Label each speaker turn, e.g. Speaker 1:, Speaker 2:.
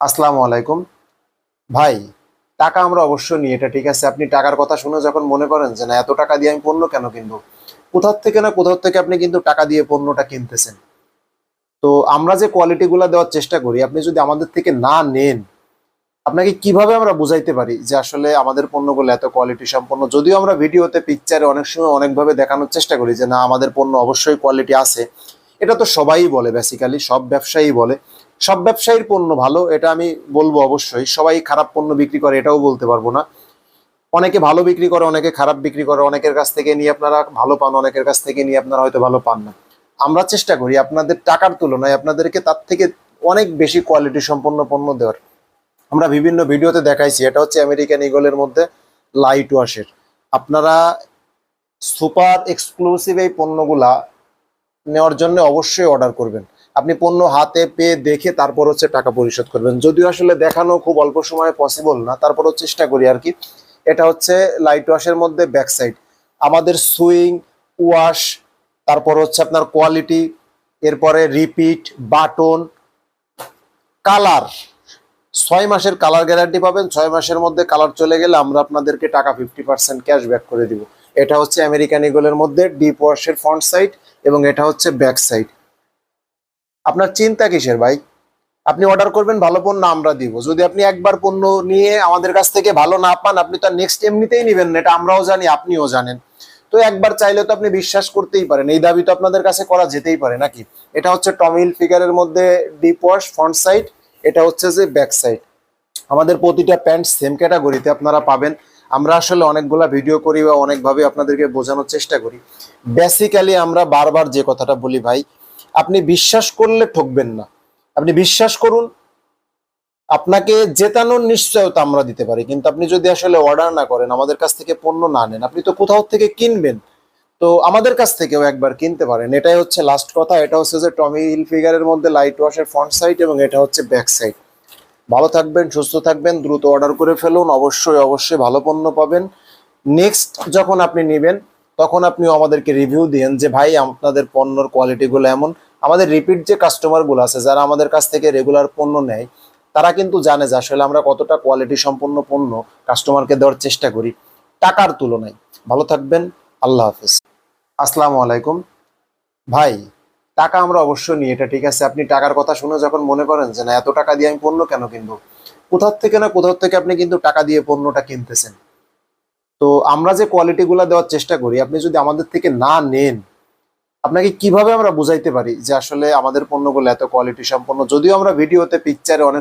Speaker 1: আসসালামু আলাইকুম। ভাই, টাকা আমরা অবশ্যই নিই, এটা ঠিক আছে? আপনি টাকার কথা শুনে যখন মনে করেন যে, না, এত টাকা দিয়ে আমি পণ্য কেন কিনবো? কোথাও থেকে না কোথাও থেকে আপনি কিন্তু টাকা দিয়ে পণ্যটা কিনতেছেন। তো আমরা যে কোয়ালিটিগুলো দেওয়ার চেষ্টা করি, আপনি যদি আমাদের থেকে না নেন, আপনাকে কীভাবে আমরা বুঝাইতে পারি যে আসলে আমাদের পণ্যগুলো এত কোয়ালিটি সম্পন্ন? যদিও আমরা ভিডিওতে পিকচারে অনেক সময় অনেকভাবে দেখানোর চেষ্টা করি যে, না, আমাদের পণ্য অবশ্যই কোয়ালিটি আছে। এটা তো সবাই বলে বেসিক্যালি সব ব্যবসায়ী বলে। সব ব্যবসায়ীর পণ্য ভালো, এটা আমি বলব অবশ্যই। সবাই খারাপ পণ্য বিক্রি করে, এটাও বলতে পারব না। অনেকে ভালো বিক্রি করে, অনেকে খারাপ বিক্রি করে। অনেকের কাছ থেকে নিয়ে আপনারা ভালো পান, অনেকের কাছ থেকে নিয়ে আপনারা হয়তো ভালো পান না। আমরা চেষ্টা করি আপনাদের টাকার তুলনায় আপনাদেরকে তার থেকে অনেক বেশি কোয়ালিটি সম্পন্ন পণ্য দেওয়ার। আমরা বিভিন্ন ভিডিওতে দেখাইছি, এটা হচ্ছে আমেরিকান ইগলের মধ্যে লাইট ওয়াশের আপনারা সুপার এক্সক্লুসিভ এই পণ্যগুলা নেওয়ার জন্য অবশ্যই অর্ডার করবেন। আপনি পণ্য হাতে পেয়ে দেখে তারপর হচ্ছে টাকা পরিশোধ করবেন। যদিও আসলে দেখানো খুব অল্প সময়ে পসিবল না তারপরও চেষ্টা করি আর কি। এটা হচ্ছে লাইট ওয়াশের মধ্যে ব্যাক সাইড আমাদের সুইং ওয়াশ তারপর হচ্ছে আপনার কোয়ালিটি এরপরে রিপিট বাটন কালার ছয় মাসের কালার গ্যারান্টি পাবেন, ছয় মাসের মধ্যে কালার চলে গেলে আমরা আপনাদেরকে টাকা ফিফটি পার্সেন্ট ক্যাশ ব্যাক করে দিব। এটা হচ্ছে আমেরিকান ইগলের মধ্যে ডিপ ওয়াশের ফ্রন্ট সাইড এবং এটা হচ্ছে ব্যাক সাইড আপনার চিন্তা কিসের ভাই? আপনি অর্ডার করবেন, ভালো পণ্য আমরা দিব। যদি আপনি একবার পণ্য নিয়ে আমাদের কাছ থেকে ভালো না পান, আপনি তো নেক্সট এমনিতেই নেবেন না, এটা আমরাও জানি, আপনিও জানেন। তো একবার চাইলে তো আপনি বিশ্বাস করতেই পারেন, এই দাবি তো আপনাদের কাছে করা যেতেই পারে নাকি? এটা হচ্ছে টমিল ফিগারের মধ্যে ডিপ ওয়াশ ফ্রন্ট সাইড এটা হচ্ছে যে ব্যাক সাইড আমাদের প্রতিটা প্যান্ট সেম ক্যাটাগরিতে আপনারা পাবেন। আমরা আসলে অনেকগুলা ভিডিও করি বা অনেকভাবে আপনাদেরকে বোঝানোর চেষ্টা করি। বেসিক্যালি আমরা বারবার যে কথাটা বলি ভাই, আপনি বিশ্বাস করলে ঠকবেন না। আপনি বিশ্বাস করুন, আপনাকে জেতানোর নিশ্চয়তা আমরা দিতে পারি, কিন্তু আপনি যদি আসলে অর্ডার না করেন, আমাদের কাছ থেকে পণ্য না নেন, আপনি তো কোথাও থেকে কিনবেন। তো আমাদের কাছ থেকেও একবার কিনতে পারেন। এটাই হচ্ছে লাস্ট কথা, এটা হচ্ছে যে টমি হিল ফিগারের মধ্যে লাইট ওয়াশের ফ্রন্ট সাইড এবং এটা হচ্ছে ব্যাক সাইড ভালো থাকবেন, সুস্থ থাকবেন, দ্রুত অর্ডার করে ফেলুন, অবশ্যই অবশ্যই ভালো পণ্য পাবেন। নেক্সট যখন আপনি নেবেন, তখন আপনিও আমাদেরকে রিভিউ দিন যে, ভাই, আপনাদের পণ্যর কোয়ালিটিগুলো এমন। আমাদের রিপিট যে কাস্টমারগুলো আছে, যারা আমাদের কাছ থেকে রেগুলার পণ্য নেয়, তারা কিন্তু জানে যে, আসলে আমরা কতটা কোয়ালিটি সম্পন্ন পণ্য কাস্টমারকে দেওয়ার চেষ্টা করি। টাকার তুলনায়। ভালো থাকবেন, আল্লাহ হাফেজ। আসসালামু আলাইকুম। ভাই টাকা আমরা অবশ্যই নিই, এটা ঠিক আছে। আপনি টাকার কথা শুনে যখন মনে করেন যে, না, এত টাকা দিয়ে আমি পণ্য কেন কিনবো? কোথার থেকে না কোথাও থেকে আপনি কিন্তু টাকা দিয়ে পণ্যটা কিনতেছেন। তো আমরা যে কোয়ালিটিগুলো দেওয়ার চেষ্টা করি, আপনি যদি আমাদের থেকে না নেন, আপনাকে কীভাবে আমরা বুঝাইতে পারি যে, আসলে আমাদের পণ্যগুলো এত কোয়ালিটি সম্পন্ন? যদিও আমরা ভিডিওতে পিকচারে অনেক